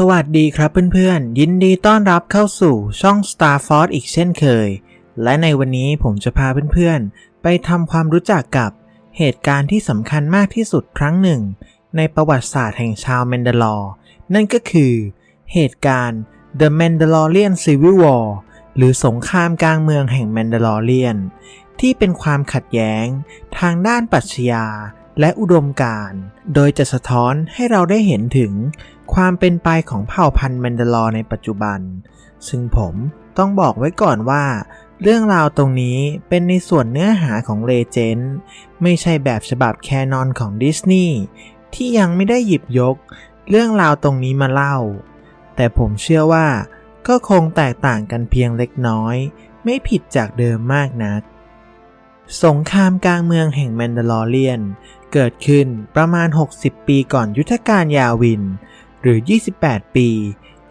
สวัสดีครับเพื่อนๆ ยินดีต้อนรับเข้าสู่ช่อง Star Force อีกเช่นเคย และในวันนี้ผมจะพาเพื่อนๆ ไปทำความรู้จักกับเหตุการณ์ที่สำคัญมากที่สุดครั้งหนึ่ง ในประวัติศาสตร์แห่งชาวแมนดาลอร์นั่นก็คือ เหตุการณ์ The Mandalorian Civil War หรือสงครามกลางเมืองแห่งแมนดาลอเรียน ที่เป็นความขัดแย้ง ทางด้านปรัชญาและอุดมการ โดยจะสะท้อนให้เราได้เห็นถึง ความเป็นไปของเผ่าพันธุ์แมนดาลอร์ในปัจจุบัน ซึ่งผมต้องบอกไว้ก่อนว่า เรื่องราวตรงนี้เป็นในส่วนเนื้อหาของเลเจนด์ไม่ใช่แบบฉบับแคนอนของดิสนีย์ที่ยังไม่ได้หยิบยก เรื่องราวตรงนี้มาเล่า แต่ผมเชื่อว่า ก็คงแตกต่างกันเพียงเล็กน้อย ไม่ผิดจากเดิมมากนัก สงครามกลางเมืองแห่งแมนดาลอเรียน เกิดขึ้นประมาณ 60 ปีก่อนยุทธการยาวิน หรือ 28 ปี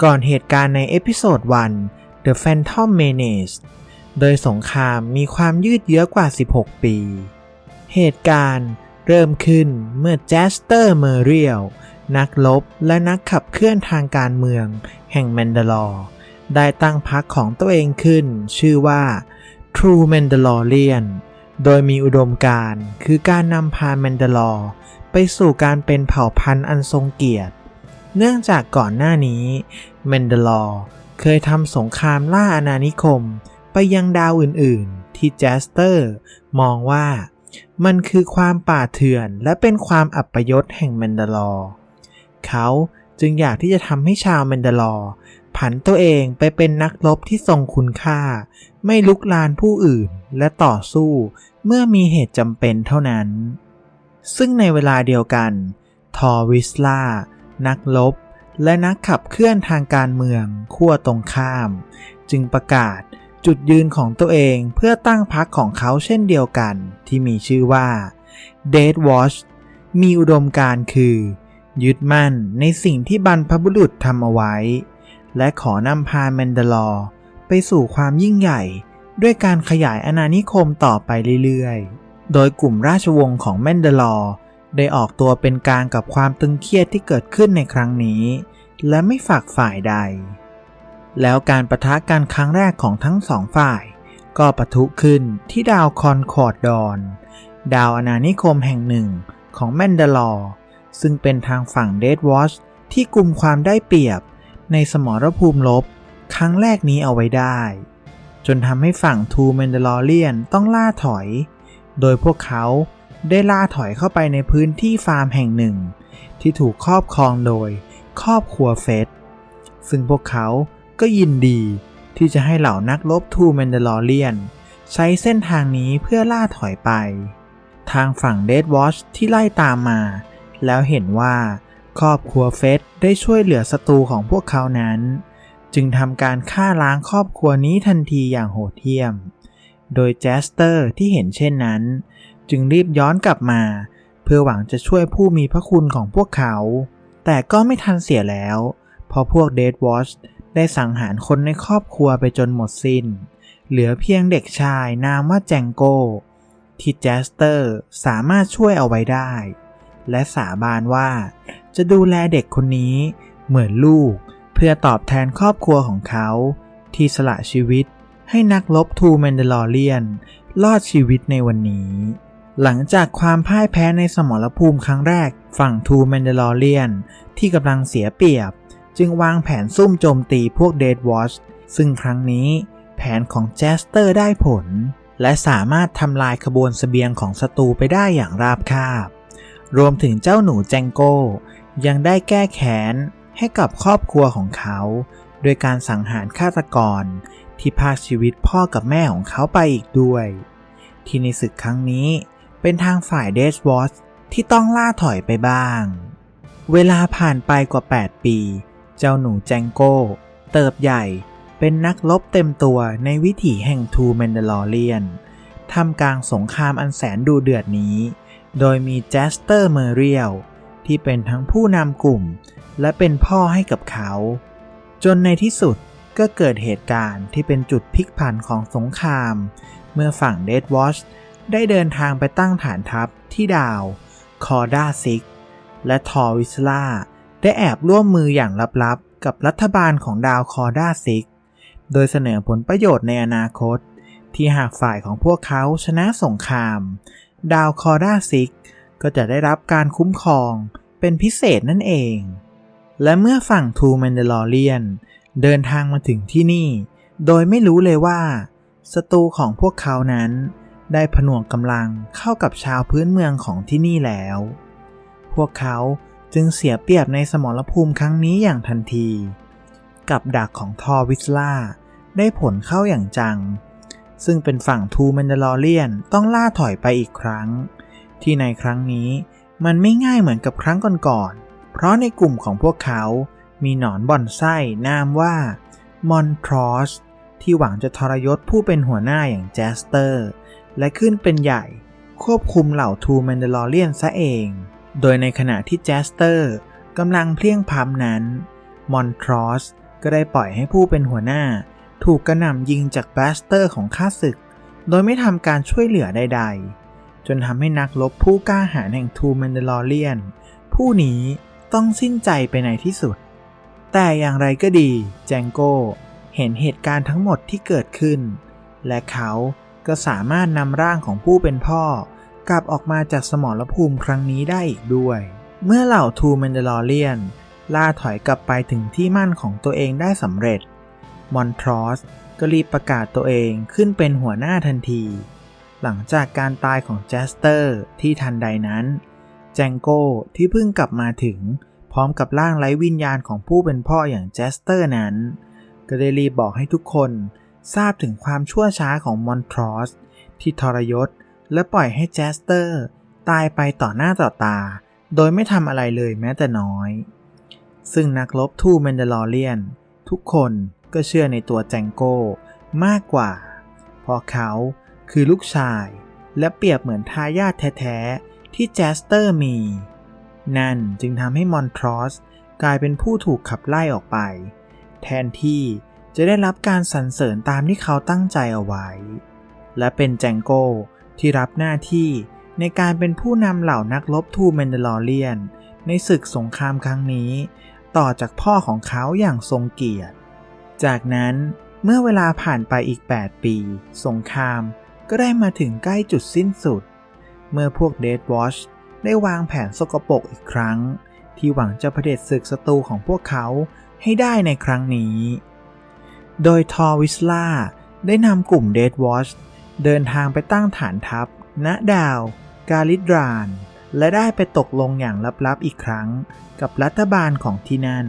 ก่อนเหตุการณ์ในเอพิโซด 1 The Phantom Menace โดยสงครามมีความยืดเยื้อกว่า 16 ปี เหตุการณ์เริ่มขึ้นเมื่อแจสเตอร์เมอเรียลนักลบและนักขับเคลื่อนทางการเมือง แห่งแมนดาลอร์ได้ตั้งพรรคของตัวเองขึ้น ชื่อว่า True Mandalorian โดยมีอุดมการคือการนำพาแมนดาลอร์ไปสู่การเป็นเผ่าพันธุ์อันทรงเกียรติ เนื่องจากก่อนหน้านี้แมนเดลอร์เคยทำสงครามล่าอาณานิคมไปยังดาวอื่นๆ ที่แจสเตอร์ มองว่ามันคือความป่าเถื่อนและเป็นความอัปยศแห่งแมนเดลอร์เขาจึงอยากที่จะทำให้ชาวแมนเดลอร์ผันตัวเองไปเป็นนักรบที่ทรงคุณค่า ไม่ลุกลานผู้อื่นและต่อสู้เมื่อมีเหตุจำเป็นเท่านั้น ซึ่งในเวลาเดียวกัน ทอวิสลา นักลบ และนักขับเคลื่อนทางการเมืองขั้วตรงข้าม จึงประกาศจุดยืนของตัวเองเพื่อตั้งพรรคของเขาเช่นเดียวกันที่มีชื่อว่า Dead Watch มีอุดมการณ์คือ ยึดมั่นในสิ่งที่บรรพบุรุษทำเอาไว้ และขอนำพาแมนดาลอไปสู่ความยิ่งใหญ่ด้วยการขยายอาณานิคมต่อไปเรื่อยๆ โดยกลุ่มราชวงศ์ของแมนดาลอร์ ได้ออกตัวเป็นกลางกับความตึงเครียดที่เกิดขึ้นในครั้งนี้ และไม่ฝากฝ่ายใด แล้วการประทะกันครั้งแรกของทั้งสองฝ่าย ก็ปะทุขึ้นที่ดาวคอนคอร์ดดอน ดาวอาณานิคมแห่งหนึ่งของแมนดาลอร์ซึ่งเป็นทางฝั่งเดดวอชที่กลุ่มความได้เปรียบในสมรภูมิลบ ครั้งแรกนี้เอาไว้ได้ จนทำให้ฝั่งทูแมนดาลอเรียนต้องล่าถอย โดยพวกเขา ได้ล่าถอยเข้าไปในพื้นที่ฟาร์มแห่งหนึ่ง ที่ถูกครอบครองโดยครอบครัวเฟสซึ่งพวกเขาก็ยินดีที่จะให้เหล่านักรบทูแมนเดลอเรียน ใช้เส้นทางนี้เพื่อล่าถอยไป ทางฝั่งเดดวอชที่ไล่ตามมา แล้วเห็นว่า ครอบครัวเฟสได้ช่วยเหลือศัตรูของพวกเขานั้น จึงทำการฆ่าล้างครอบครัวนี้ทันทีอย่างโหดเหี้ยม โดยแจสเตอร์ที่เห็นเช่นนั้น จึงรีบย้อนกลับมา เพื่อหวังจะช่วยผู้มีพระคุณของพวกเขา แต่ก็ไม่ทันเสียแล้ว เพราะพวกเดดวอชได้สังหารคนในครอบครัวไปจนหมดสิน้น เหลือเพียงเด็กชายนามว่าแจงโกที่แจสเตอร์สามารถช่วยเอาไว้ได้ และสาบานว่าจะดูแลเด็กคนนี้เหมือนลูกเพื่อตอบแทนครอบครัวของเขา ที่สละชีวิตให้นักลบทูแมนเดลอเรียน รอดชีวิตในวันนี้ หลังจากความพ่ายแพ้ในสมรภูมิครั้งแรกฝั่งทูแมนเดลอเรียนที่กำลังเสียเปรียบ จึงวางแผนซุ่มโจมตีพวกเดดวอชซึ่งครั้งนี้แผนของแจสเตอร์ได้ผล และสามารถทำลายขบวนสเสบียงของศัตรูไปได้อย่างราบคาบ รวมถึงเจ้าหนูแจงโกยังได้แก้แค้นให้กับครอบครัวของเขา โดยการสังหารฆาตกร ที่พากชีวิตพ่อกับแม่ของเขาไปอีกด้วย ที่ในศึกครั้งนี้ เป็นทางฝ่ายเดสวอชที่ต้องล่าถอยไปบ้าง เวลาผ่านไปกว่า 8 ปี เจ้าหนูแจงโก้ เติบใหญ่เป็นนักลบเต็มตัวในวิถีแห่งทูแมนเดลอเรียนทำกลางสงครามอันแสนดูเดือดนี้ โดยมีแจสเตอร์เมอเรียลที่เป็นทั้งผู้นำกลุ่ม และเป็นพ่อให้กับเขา จนในที่สุดก็เกิดเหตุการณ์ที่เป็นจุดพลิกผันของสงคราม เมื่อฝั่งเดดวอช ได้เดินทางไปตั้งฐานทัพที่ดาวคอร์ดาซิก และทอวิสลาได้แอบร่วมมืออย่างลับๆ กับรัฐบาลของดาวคอร์ด้าซิก โดยเสนอผลประโยชน์ในอนาคต ที่หากฝ่ายของพวกเขาชนะสงคราม ดาวคอร์ด้าซิก ก็จะได้รับการคุ้มครองเป็นพิเศษนั่นเอง และเมื่อฝั่งทูแมนเดลอเรียนเดินทางมาถึงที่นี่ โดยไม่รู้เลยว่าศัตรูของพวกเขานั้น ได้ผนวกกำลังเข้ากับชาวพื้นเมืองของที่นี่แล้ว พวกเขาจึงเสียเปรียบในสมรภูมิครั้งนี้อย่างทันที กับดักของทอวิสลาได้ผลเข้าอย่างจัง ซึ่งเป็นฝั่งทูแมนเดลอเรียนต้องล่าถอยไปอีกครั้ง ที่ในครั้งนี้มันไม่ง่ายเหมือนกับครั้งก่อนๆ เพราะในกลุ่มของพวกเขา มีหนอนบ่อนไส้นามว่ามอนทรอสที่หวังจะทรยศผู้เป็นหัวหน้าอย่างแจสเตอร์ และขึ้นเป็นใหญ่ ควบคุมเหล่าทูแมนเดลอเรียนซะเอง โดยในขณะที่แจสเตอร์กำลังเพลียงพำนั้น มอนทรอสก็ได้ปล่อยให้ผู้เป็นหัวหน้า ถูกกระหน่ำยิงจากแบสเตอร์ของข้าศึก โดยไม่ทำการช่วยเหลือใด ๆ จนทำให้นักรบผู้กล้าหาญแห่งทูแมนเดลอเรียน ผู้นี้ต้องสิ้นใจไปในที่สุด แต่อย่างไรก็ดี แจงโก้เห็นเหตุการณ์ทั้งหมดที่เกิดขึ้น และเขา ก็สามารถนำร่างของผู้เป็นพ่อ กลับออกมาจากสมรภูมิครั้งนี้ได้อีกด้วย เมื่อเหล่าทูแมนเดลอเรียน ล่าถอยกลับไปถึงที่มั่นของตัวเองได้สำเร็จ มอนทรอสก็รีบประกาศตัวเองขึ้นเป็นหัวหน้าทันที หลังจากการตายของแจสเตอร์ที่ทันใดนั้น แจงโก้ที่เพิ่งกลับมาถึง พร้อมกับร่างไร้วิญญาณของผู้เป็นพ่ออย่างแจสเตอร์นั้น ก็ได้รีบบอกให้ทุกคน ทราบถึงความชั่วช้าของมอนทรอสที่ทรยศ และปล่อยให้แจสเตอร์ ตายไปต่อหน้าต่อตา โดยไม่ทำอะไรเลยแม้แต่น้อย ซึ่งนักรบทูแมนเดลอเรียน ทุกคนก็เชื่อในตัวแจงโก้มากกว่า เพราะเขาคือลูกชาย และเปรียบเหมือนทายาทแท้ ๆ ที่แจสเตอร์มี นั่นจึงทำให้มอนทรอสกลายเป็นผู้ถูกขับไล่ออกไป แทนที่ จะได้รับการสรรเสริญตามที่เขาตั้งใจเอาไว้ และเป็นแจงโก้ที่รับหน้าที่ในการเป็นผู้นำเหล่านักรบทูแมนเดลอเรียน ในศึกสงครามครั้งนี้ ต่อจากพ่อของเขาอย่างทรงเกียรติ จากนั้นเมื่อเวลาผ่านไปอีก 8 ปี สงครามก็ได้มาถึงใกล้จุดสิ้นสุด เมื่อพวกเดดวอชได้วางแผนสกปรกอีกครั้ง ที่หวังจะเผด็จศึกศัตรูของพวกเขาให้ได้ในครั้งนี้ โดยทอวิสลาได้นำกลุ่มเดดวอชเดินทางไปตั้งฐานทัพ ณ ดาว กาลิดราน และได้ไปตกลงอย่างลับๆอีกครั้ง กับรัฐบาลของที่นั่น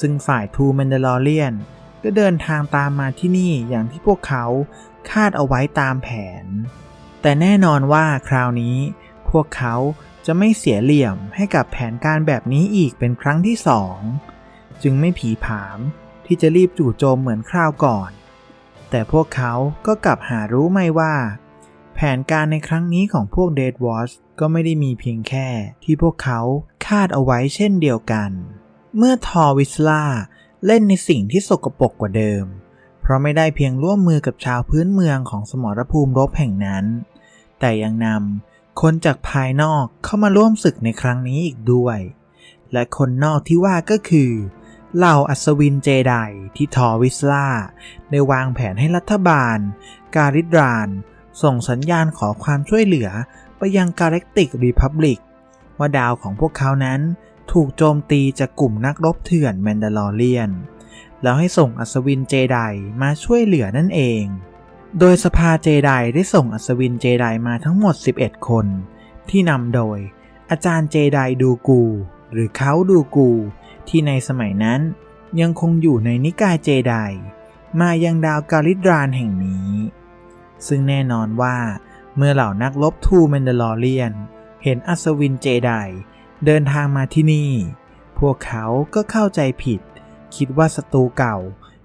ซึ่งฝ่ายทูแมนเดลอเรียนก็เดินทางตามมาที่นี่อย่างที่พวกเขาคาดเอาไว้ตามแผน แต่แน่นอนว่าคราวนี้ พวกเขาจะไม่เสียเหลี่ยมให้กับแผนการแบบนี้อีกเป็นครั้งที่สอง จึงไม่ผีผาม ที่จะรีบจู่โจมเหมือนคราวก่อน แต่พวกเขาก็กลับหารู้ไม่ว่า แผนการในครั้งนี้ของพวกเดดวอชก็ไม่ได้มีเพียงแค่ที่พวกเขาคาดเอาไว้เช่นเดียวกัน เมื่อทอวิสลาเล่นในสิ่งที่สกปรกกว่าเดิม เพราะไม่ได้เพียงร่วมมือกับชาวพื้นเมืองของสมรภูมิรบแห่งนั้น แต่ยังนำคนจากภายนอกเข้ามาร่วมศึกในครั้งนี้อีกด้วย และคนนอกที่ว่าก็คือ เหล่าอัศวินเจไดที่ทอวิสลาได้วางแผนให้รัฐบาล การิดราน ส่งสัญญาณขอความช่วยเหลือไปยังกาแล็กติกรีพับลิกว่าดาวของพวกเขานั้นถูกโจมตีจากกลุ่มนักรบเถื่อนแมนดาลอเรียน แล้วให้ส่งอัศวินเจไดมาช่วยเหลือนั่นเอง โดยสภาเจไดได้ส่งอัศวินเจไดมาทั้งหมด 11 คน ที่นำโดยอาจารย์เจไดดูกู หรือเขาดูกู ที่ในสมัยนั้นยังคงอยู่ในนิกายเจไดมายังดาวกาลิดรานแห่งนี้ ซึ่งแน่นอนว่าเมื่อเหล่านักรบทูแมนเดลอเรียน เห็นอัศวินเจไดเดินทางมาที่นี่ พวกเขาก็เข้าใจผิด คิดว่าศัตรูเก่า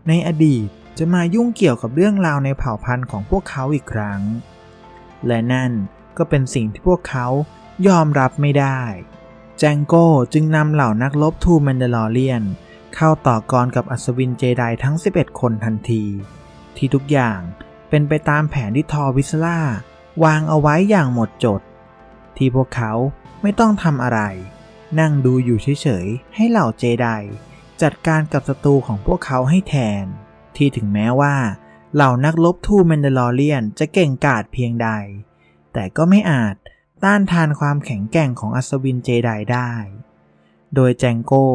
ในอดีตจะมายุ่งเกี่ยวกับเรื่องราวในเผ่าพันธุ์ของพวกเขาอีกครั้ง และนั่นก็เป็นสิ่งที่พวกเขายอมรับไม่ได้ แจงโก้จึงนำเหล่านักรบทูแมนเดลอเรียน เข้าต่อกรกับอัศวินเจไดทั้ง 11 คนทันที ที่ทุกอย่างเป็นไปตามแผนที่ทอวิสลาวางเอาไว้อย่างหมดจด ที่พวกเขาไม่ต้องทำอะไร นั่งดูอยู่เฉยๆ ให้เหล่าเจไดจัดการกับศัตรูของพวกเขาให้แทน ที่ถึงแม้ว่า เหล่านักรบทูแมนเดลอเรียนจะเก่งกาจเพียงใด แต่ก็ไม่อาจ ต้านทานความแข็งแกร่งของอัศวินเจไดได้ โดยแจงโก้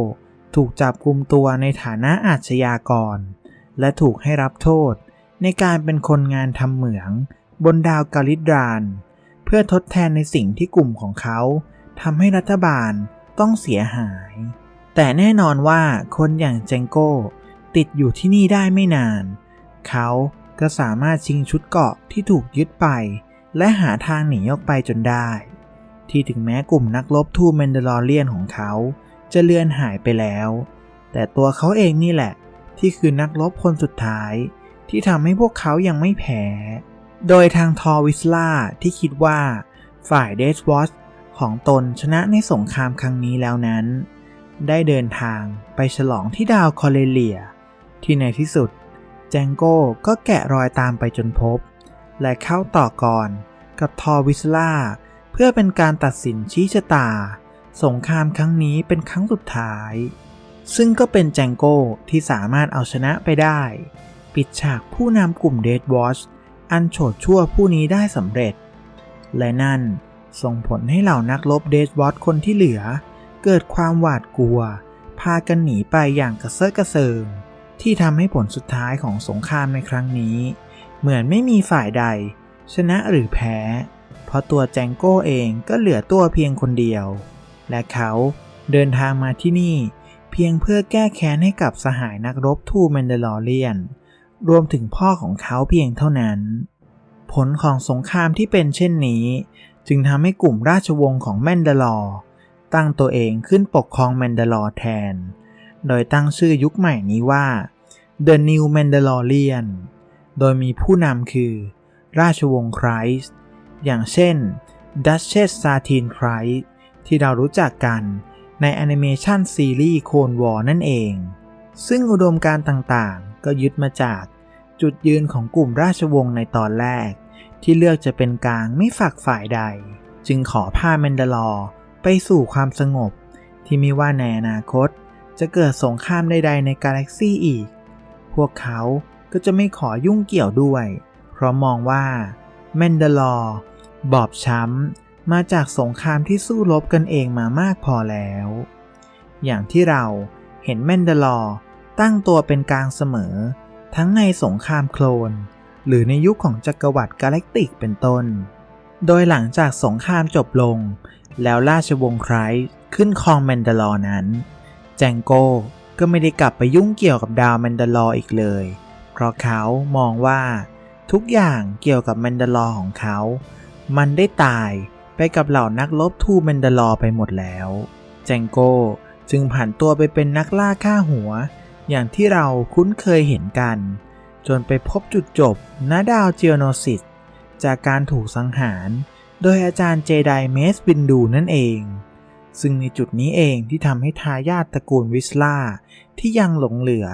ถูกจับกุมตัวในฐานะอาชญากร และถูกให้รับโทษในการเป็นคนงานทำเหมือง บนดาวกาลิดราน เพื่อทดแทนในสิ่งที่กลุ่มของเขาทำให้รัฐบาลต้องเสียหาย แต่แน่นอนว่าคนอย่างแจงโก้ติดอยู่ที่นี่ได้ไม่นาน เขาก็สามารถชิงชุดเกาะที่ถูกยึดไป และหาทางหนีออกไปจนได้ ที่ถึงแม้กลุ่มนักรบทูแมนเดลอเรียนของเขา จะเลือนหายไปแล้ว แต่ตัวเขาเองนี่แหละ ที่คือนักรบคนสุดท้าย ที่ทำให้พวกเขายังไม่แพ้ โดยทางทอวิสลาที่คิดว่า ฝ่ายเดสวอชของตนชนะในสงครามครั้งนี้แล้วนั้น ได้เดินทางไปฉลองที่ดาวคอเลเลีย ที่ในที่สุด แจงโก้ก็แกะรอยตามไปจนพบ และเข้าต่อกรกับทอวิสลาเพื่อเป็นการตัดสินชี้ชะตา สงครามครั้งนี้เป็นครั้งสุดท้าย ซึ่งก็เป็นแจงโก้ที่สามารถเอาชนะไปได้ ปิดฉากผู้นำกลุ่มเดดวอชอันโฉดชั่วผู้นี้ได้สำเร็จ และนั่นส่งผลให้เหล่านักรบเดดวอชคนที่เหลือ เกิดความหวาดกลัว พากันหนีไปอย่างกระเซาะกระเซิงที่ทำให้ผลสุดท้ายของสงครามในครั้งนี้ เหมือนไม่มีฝ่ายใด ชนะหรือแพ้ เพราะตัวแจงโก้เองก็เหลือตัวเพียงคนเดียว และเขาเดินทางมาที่นี่ เพียงเพื่อแก้แค้นให้กับสหายนักรบทูแมนเดลอเรียน รวมถึงพ่อของเขาเพียงเท่านั้น ผลของสงครามที่เป็นเช่นนี้ จึงทำให้กลุ่มราชวงศ์ของแมนเดลอร์ตั้งตัวเองขึ้นปกครองแมนเดลอร์แทน โดยตั้งชื่อยุคใหม่นี้ว่า The New Mandalorian โดยมีผู้นำคือ ราชวงศ์ไครส์อย่างเช่น Duchess Satine Christ ที่เรารู้จักกันในแอนิเมชันซีรีส์โคนวอนั่นเอง ซึ่งอุดมการต่างๆ ก็ยึดมาจากจุดยืนของกลุ่มราชวงศ์ในตอนแรก ที่เลือกจะเป็นกลางไม่ฝักฝ่ายใด จึงขอพาแมนดาลอร์ไปสู่ความสงบ ที่ไม่ว่าในอนาคต จะเกิดสงครามใดๆในกาแล็กซี่อีก พวกเขา ก็จะไม่ขอยุ่งเกี่ยวด้วย เพราะมองว่าแมนดาลอร์บอบช้ำมาจากสงครามที่สู้รบกันเองมามากพอแล้ว อย่างที่เราเห็นแมนดาลอร์ตั้งตัวเป็นกลางเสมอ ทั้งในสงครามโคลน หรือในยุคของจักรวรรดิกาแล็กติกเป็นต้น โดยหลังจากสงครามจบลง แล้วราชวงศ์ไครส์ขึ้นครองแมนดาลอร์นั้น แจงโก้ก็ไม่ได้กลับไปยุ่งเกี่ยวกับดาวแมนดาลอร์อีกเลย เพราะเขามองว่าทุกอย่างเกี่ยวกับแมนดาลอร์ของเขา มันได้ตายไปกับเหล่านักรบทูแมนดาลอร์ไปหมดแล้ว แจงโก้จึงผันตัวไปเป็นนักล่าฆ่าหัว อย่างที่เราคุ้นเคยเห็นกัน จนไปพบจุดจบณดาวเจียโนซิสจากการถูกสังหาร โดยอาจารย์เจไดเมสบินดูนั่นเอง ซึ่งในจุดนี้เองที่ทำให้ทายาทตระกูลวิสลาที่ยังหลงเหลือ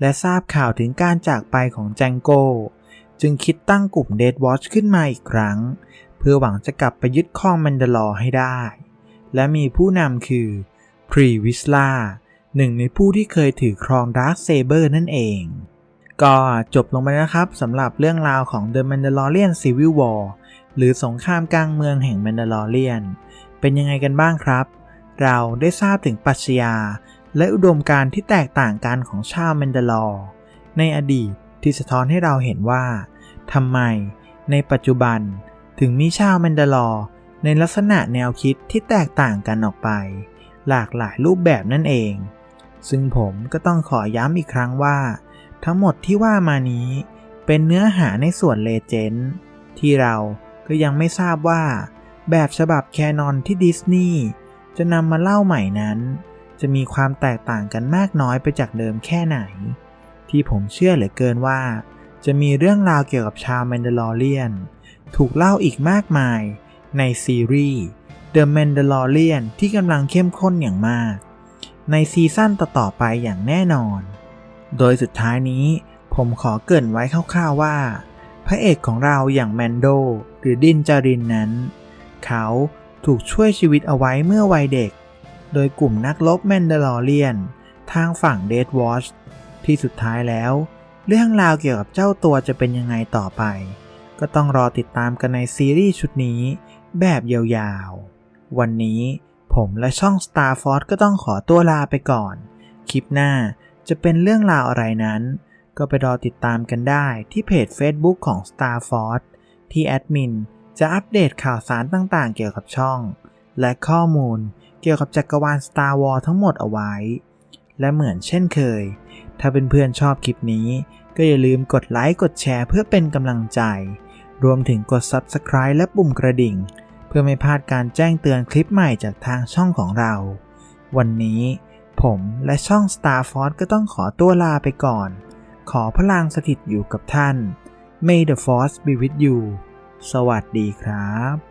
และทราบข่าวถึงการจากไปของแจงโก้จึงคิดตั้งกลุ่มเดดวอชขึ้นมาอีกครั้ง เพื่อหวังจะกลับไปยึดครองแมนดลอให้ได้ และมีผู้นำคือพรีวิสลาหนึ่งในผู้ที่เคยถือครองดาร์คเซเบอร์นั่นเอง ก็จบลงไปนะครับสำหรับเรื่องราวของ The Mandalorian Civil War หรือสงครามกลางเมืองแห่ง Mandalorian เป็นยังไงกันบ้างครับ เราได้ทราบถึงปรัชญา และอุดมการณ์ที่แตกต่างกันของชาวแมนเดลอร์ในอดีตที่สะท้อนให้เราเห็นว่าทำไมในปัจจุบันถึงมีชาวแมนเดลอร์ในลักษณะแนวคิดที่แตกต่างกันออกไป หลากหลายรูปแบบนั่นเอง ซึ่งผมก็ต้องขอย้ำอีกครั้งว่า ทั้งหมดที่ว่ามานี้เป็นเนื้อหาในส่วนเลเจนด์ที่เราก็ยังไม่ทราบว่า แบบฉบับแคนอนที่ดิสนีย์จะนำมาเล่าใหม่นั้น จะมีความแตกต่างกันมากน้อยไปจากเดิมแค่ไหน ที่ผมเชื่อเหลือเกินว่า จะมีเรื่องราวเกี่ยวกับชาวแมนดาลอเรียนถูกเล่าอีกมากมายในซีรีส์ The Mandalorian ที่กำลังเข้มข้นอย่างมาก ในซีซั่นต่อๆไปอย่างแน่นอน โดยสุดท้ายนี้ผมขอเกริ่นไว้คร่าวๆว่า พระเอกของเราอย่างแมนโดหรือดินจารินนั้น เขาถูกช่วยชีวิตเอาไว้เมื่อวัยเด็ก โดยกลุ่มนักรบแมนดาลอเรียน ทางฝั่ง Dead Watch ที่สุดท้ายแล้ว เรื่องราวเกี่ยวกับเจ้าตัวจะเป็นยังไงต่อไป ก็ต้องรอติดตามกันในซีรีส์ชุดนี้แบบยาวๆ วันนี้ผมและช่อง Star Force ก็ต้องขอตัวลาไปก่อน คลิปหน้าจะเป็นเรื่องราวอะไรนั้น ก็ไปรอติดตามกันได้ที่เพจ Facebook ของ Star Force ที่แอดมินจะอัปเดตข่าวสารต่างๆ เกี่ยวกับช่อง และข้อมูล เกี่ยวกับจักรวาล Star Wars ทั้งหมดเอาไว้ และเหมือนเช่นเคย ถ้าเพื่อนๆชอบคลิปนี้ ก็อย่าลืมกดไลค์กดแชร์เพื่อเป็นกำลังใจ รวมถึงกด Subscribe และปุ่มกระดิ่ง เพื่อไม่พลาดการแจ้งเตือนคลิปใหม่จากทางช่องของเรา วันนี้ผมและช่อง Star Force ก็ต้องขอตัวลาไปก่อน ขอพลังสถิตอยู่กับท่าน May the Force be with you สวัสดีครับ